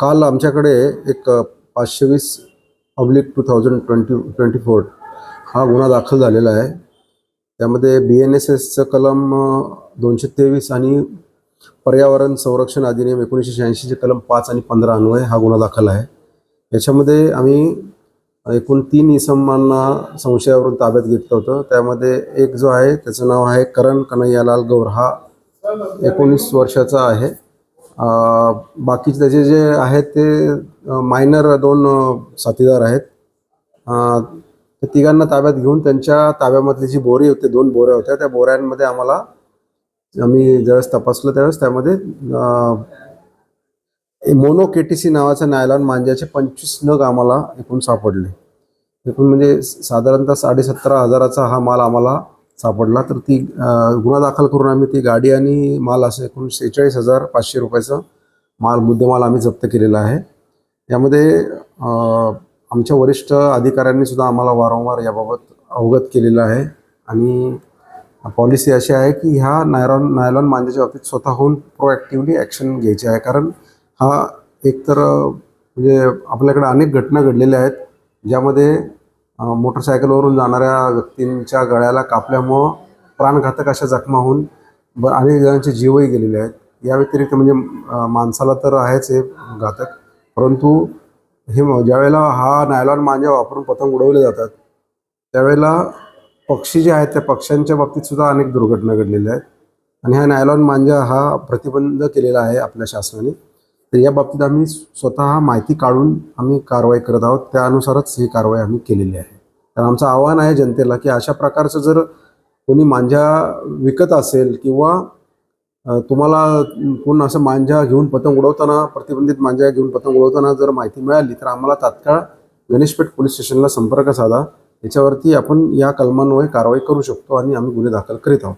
काल आमच्याकडे एक पाचशे वीस public two thousand twenty twenty four हा गुन्हा दाखल झालेला आहे. त्यामध्ये बी एन एस एसचं कलम दोनशे तेवीस आणि पर्यावरण संरक्षण अधिनियम एकोणीसशे शहाऐंशीचे कलम पाच आणि पंधरा अन्वय हा गुन्हा दाखल आहे. याच्यामध्ये आम्ही एकूण तीन इसमांना संशयावरून ताब्यात घेतलं होतं. त्यामध्ये एक जो आहे त्याचं नाव आहे करण कन्हैयालाल गौर. हा एकोणीस वर्षाचा आहे. बाकीचे त्याचे जे आहेत ते मायनर दोन साथीदार आहेत. त्या तिघांना ताब्यात घेऊन त्यांच्या ताब्यामधली जी बोरी होती दोन बोऱ्या होत्या त्या बोऱ्यांमध्ये आम्हाला आम्ही ज्यावेळेस तपासलं त्यावेळेस त्यामध्ये अं, मोनो केटीसी नावाचं नायलॉन मांजाचे पंचवीस नग आम्हाला एकूण सापडले. एकूण म्हणजे साधारणतः साडेसतरा हजाराचा हा माल आम्हाला सापडला तर ती गुन्हा दाखल करून आम्ही ती गाडी आणि माल असं एकूण सेहेचाळीस हजार पाचशे रुपयाचा माल मुद्देमाल आम्ही जप्त केलेला आहे. यामध्ये आमच्या वरिष्ठ अधिकाऱ्यांनी सुद्धा आम्हाला वारंवार याबाबत अवगत केलेलं आहे. आणि पॉलिसी अशी आहे की ह्या नायलॉन नायलॉन मांजाच्या बाबतीत स्वतःहून प्रोॲक्टिव्हली ॲक्शन घ्यायची आहे. कारण हा एकतर म्हणजे आपल्याकडे अनेक घटना घडलेल्या आहेत ज्यामध्ये मोटरसायकलवरून जाणाऱ्या व्यक्तींच्या गळ्याला कापल्यामुळं प्राणघातक अशा जखमा होऊन ब अनेक जणांचे जीवही गेलेले आहेत. या व्यतिरिक्त म्हणजे माणसाला तर आहेच हे घातक. परंतु हे ज्यावेळेला हा नायलॉन मांजा वापरून पतंग उडवले जातात त्यावेळेला पक्षी जे आहेत त्या पक्ष्यांच्या बाबतीत सुद्धा अनेक दुर्घटना घडलेल्या आहेत. आणि हा नायलॉन मांजा हा प्रतिबंध केलेला आहे आपल्या शासनाने. तर या बाबतीत आम्ही स्वतः माहिती काढून आम्ही कारवाई करत आहोत. त्यानुसारच ही कारवाई आम्ही केलेली आहे. तर आमचं आव्हान आहे जनतेला की अशा प्रकारचं जर कोणी मांजा विकत असेल किंवा तुम्हाला कोण असं मांजा घेऊन पतंग उडवताना प्रतिबंधित मांजा घेऊन पतंग उडवताना जर माहिती मिळाली तर आम्हाला तात्काळ गणेशपेठ पोलीस स्टेशनला संपर्क साधा. याच्यावरती आपण या कलमांमुळे कारवाई करू शकतो आणि आम्ही गुन्हे दाखल करीत आहोत.